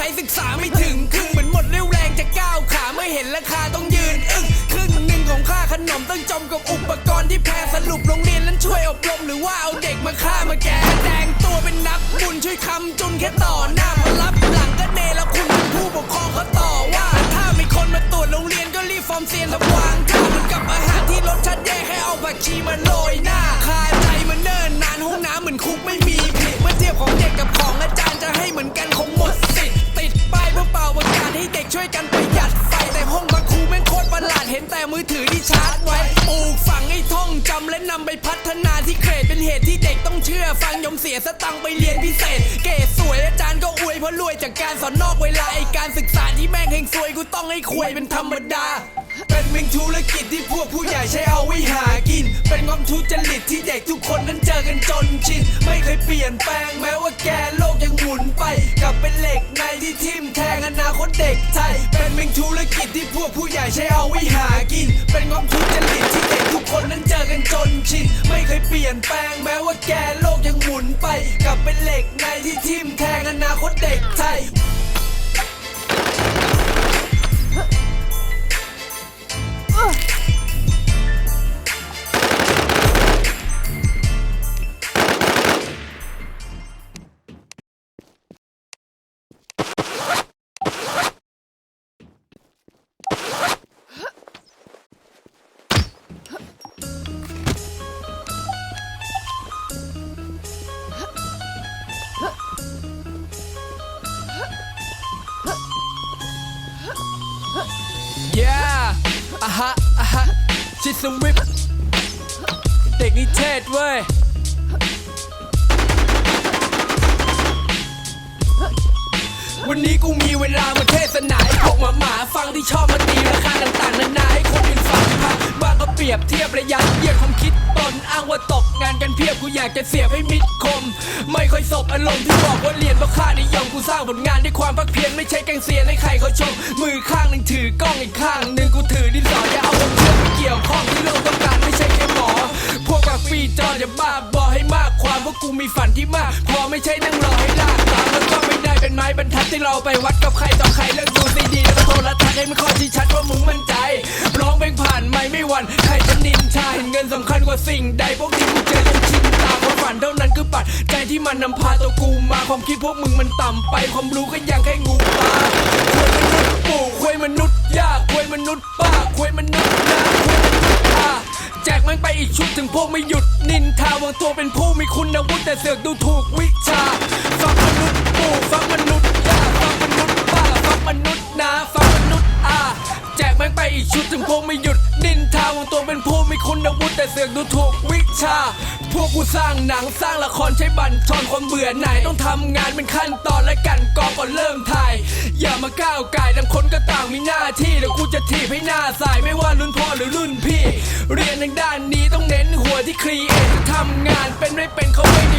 ใช้ศึกษาไม่ถึงครึ่งเหมือนหมดเรี่ยวแรงจะก้าวขาไม่เห็นราคาต้องยืนอึ้งครึ่งหนึ่งของค่าขนมต้องจมกับอุปกรณ์ที่แพงสรุปโรงเรียนนั้นช่วยอบรมหรือว่าเอาเด็กมาฆ่ามาแกล้งแดงตัวเป็นนักบุญช่วยคำจุนแค่ต่อหน้ามารับหลังก็เนรคุณเป็นผู้ปกครองเขาต่อว่าถ้ามีคนมาตรวจโรงเรียนก็รีบฟอร์มเซียนทำวางท่าเหมือนกับอาหารที่รสชาติแย่แค่เอาผักชีมาโรยหน้าคา ช่วยกันประหยัดไฟแต่ห้องพักคูแม่งโคตรประหลาดเห็นแต่มือถือที่ชาร์จไว้ปลูกฝังให้ท่องจำและนำไปพัฒนาที่เกรดเป็นเหตุที่เด็กต้องเชื่อฟังยอมเสียสตังไปเรียนพิเศษ เกรดสวยอาจารย์ก็อวยเพราะรวยจากการสอนนอกเวลาไอการศึกษาที่แม่งเฮงซวยกูต้องให้ควยเป็นธรรมดาเป็นเพียงธุรกิจที่พวกผู้ใหญ่ใช้เอาไว้หากิน เป็นความทุจริตที่เด็กทุกคนนั้นเจอกันจนชินไม่เคยเปลี่ยนแปลงแม้ว่าแก ที่ทิมแทงอนาคตเด็กไทย เป็นเพียงธุรกิจที่พวกผู้ใหญ่ใช้เอาไว้หากิน เป็นงบทุจริตที่เด็กทุกคนนั้นเจอกันจนชิน ไม่เคยเปลี่ยนแปลงแม้ว่าแกโลกยังหมุนไป กลับเป็นเหล็กในที่ทิมแทงอนาคตเด็กไทย ชิสวิปเด็กนิเทศเว้ย วันนี้กูมีเวลามาเทศนาให้พวกหมาหมาฟังที่ชอบมาตีราคาต่างๆนานาให้คนอื่นฟังพังบางก็เปรียบเทียบระยะเหยียดความคิดตนอ้างว่าตกงานกันเพียบกูอยากจะเสียบให้มิดคม ไม่ค่อยสบอารมณ์ที่บอกว่าเรียนเพราะค่านิยมกูสร้างผลงานด้วยความพักเพียรไม่ใช่แกงเสียนให้ใครเขาชมมือข้างหนึ่งถือกล้องอีกข้างหนึ่งกูถือดินสออย่าเอา ยวข้องที่โลกต้องการไม่ใช่แค่หมอ พวกปากปีจออย่าบ้าบอให้มากความว่ากูมีฝันที่มาก พอไม่ใช่นั่งรอให้ลากตามแล้วก็ไม่ได้เป็นไม้บรรทัดที่เราไปวัดกับใครต่อใครเลิกดูซีดีแล้วก็โทรทัศน์ให้มันข้อชี้ชัดว่ามึงมั่นใจ ร้องเพลงผ่านไม่ไม่หวันใครจะนินชาเห็นเงินสำคัญกว่าสิ่งใดพวกนี้กูเจอจนชินตาความฝันเท่านั้นคือปัดใจที่มันนำพาตัวกูมาความคิดพวกมึงมันต่ำไปความรู้ก็ยังแค่งูปลาควยมนุษย์ปู่ควยมนุษย์ยากควยมนุษย์ป้าควยมนุษย์ ไปอีกชุดถึงพวกไม่หยุดนินทาวางตัวเป็นผู้มีคุณอาวุฒิแต่เสือกดูถูกวิชาฟังมนุษย์ปู่ฟังมนุษย์ย่าฟังมนุษย์ป้าฟังมนุษย์นาฟังมนุษย์อาแจกมันไปอีกชุดถึงพวกไม่หยุดนินทาวางตัวเป็นผู้มีคุณอาวุฒิแต่เสือกดูถูกวิชา พวกกูสร้างหนังสร้างละครใช้บันทอนความเบื่อหน่ายต้องทำงานเป็นขั้นตอนและกันกองก่อนเริ่มถ่ายอย่ามาก้าวไก่ต่างคนก็ต่างมีหน้าที่เดี๋ยวกูจะถีบให้หน้าสายไม่ว่ารุ่น หรือรุ่นพี่ เรียนทางด้านนี้ต้องเน้นหัวที่ครีเอทจะทำงานเป็นไม่เป็นเขาไม่ได้